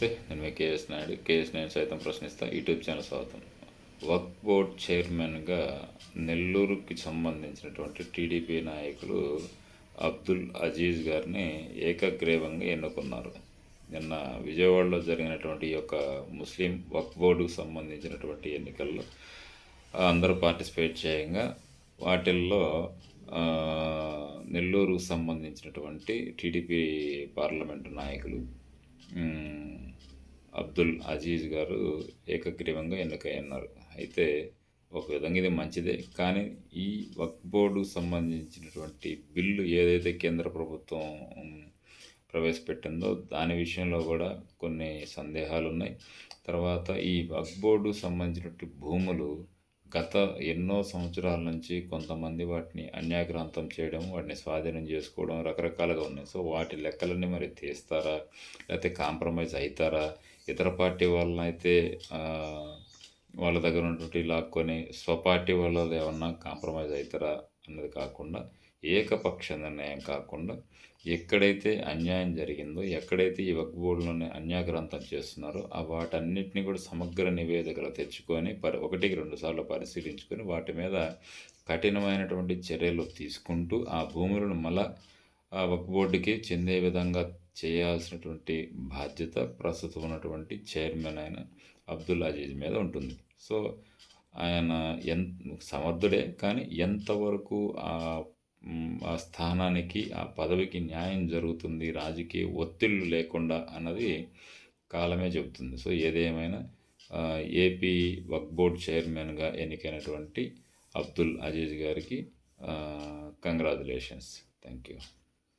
నమస్తే నేను మీ కేఎస్ నాయుడు. కేఎస్ నాయుడు సైతం ప్రశ్నిస్తా. యూట్యూబ్ ఛానల్ స్వాగతం. వక్ బోర్డ్ చైర్మన్గా నెల్లూరుకి సంబంధించినటువంటి టీడీపీ నాయకులు అబ్దుల్ అజీజ్ గారిని ఏకగ్రీవంగా ఎన్నుకున్నారు. నిన్న విజయవాడలో జరిగినటువంటి ఈ యొక్క ముస్లిం వక్ బోర్డుకు సంబంధించినటువంటి ఎన్నికల్లో అందరూ పార్టిసిపేట్ చేయంగా వాటిల్లో నెల్లూరుకు సంబంధించినటువంటి టీడీపీ పార్లమెంటు నాయకులు అబ్దుల్ అజీజ్ గారు ఏకగ్రీవంగా ఎన్నికయ్యన్నారు. అయితే ఒక విధంగా ఇది మంచిదే. కానీ ఈ వక్ బోర్డు సంబంధించినటువంటి బిల్లు ఏదైతే కేంద్ర ప్రభుత్వం ప్రవేశపెట్టిందో దాని విషయంలో కూడా కొన్ని సందేహాలు ఉన్నాయి తర్వాత ఈ వక్ బోర్డు సంబంధించినటువంటి భూములు గత ఎన్నో సంవత్సరాల నుంచి కొంతమంది వాటిని అన్యాక్రాంతం చేయడం వాటిని స్వాధీనం చేసుకోవడం రకరకాలుగా ఉన్నాయి. సో వాటి లెక్కలన్నీ మరి తీస్తారా? లేకపోతే కాంప్రమైజ్ అవుతారా ఇతర పార్టీ వాళ్ళని అయితే వాళ్ళ దగ్గర ఉన్నటువంటి లాక్కొని స్వపార్టీ వాళ్ళు ఏమన్నా కాంప్రమైజ్ అవుతారా అన్నది కాకుండా ఏకపక్ష నిర్ణయం కాకుండా ఎక్కడైతే అన్యాయం జరిగిందో ఎక్కడైతే ఈ వక్ బోర్డులోని అన్యాగ్రంథం చేస్తున్నారో ఆ వాటన్నిటిని కూడా సమగ్ర నివేదికలు తెచ్చుకొని పరి ఒకటికి రెండు సార్లు పరిశీలించుకొని వాటి మీద కఠినమైనటువంటి చర్యలు తీసుకుంటూ ఆ భూములను మళ్ళా ఆ వక్ బోర్డుకి చెందే విధంగా చేయాల్సినటువంటి బాధ్యత ప్రస్తుతం ఉన్నటువంటి చైర్మన్ అయిన అబ్దుల్ అజీజ్ మీద ఉంటుంది. సో ఆయన ఎన్ సమర్థుడే కానీ ఎంతవరకు ఆ ఆ స్థానానికి ఆ పదవికి న్యాయం జరుగుతుంది రాజకీయ ఒత్తిళ్ళు లేకుండా అన్నది కాలమే చెబుతుంది. సో ఏదేమైనా ఏపీ వక్ బోర్డ్ చైర్మన్గా ఎన్నికైనటువంటి అబ్దుల్ అజీజ్ గారికి కంగ్రాచులేషన్స్. Thank you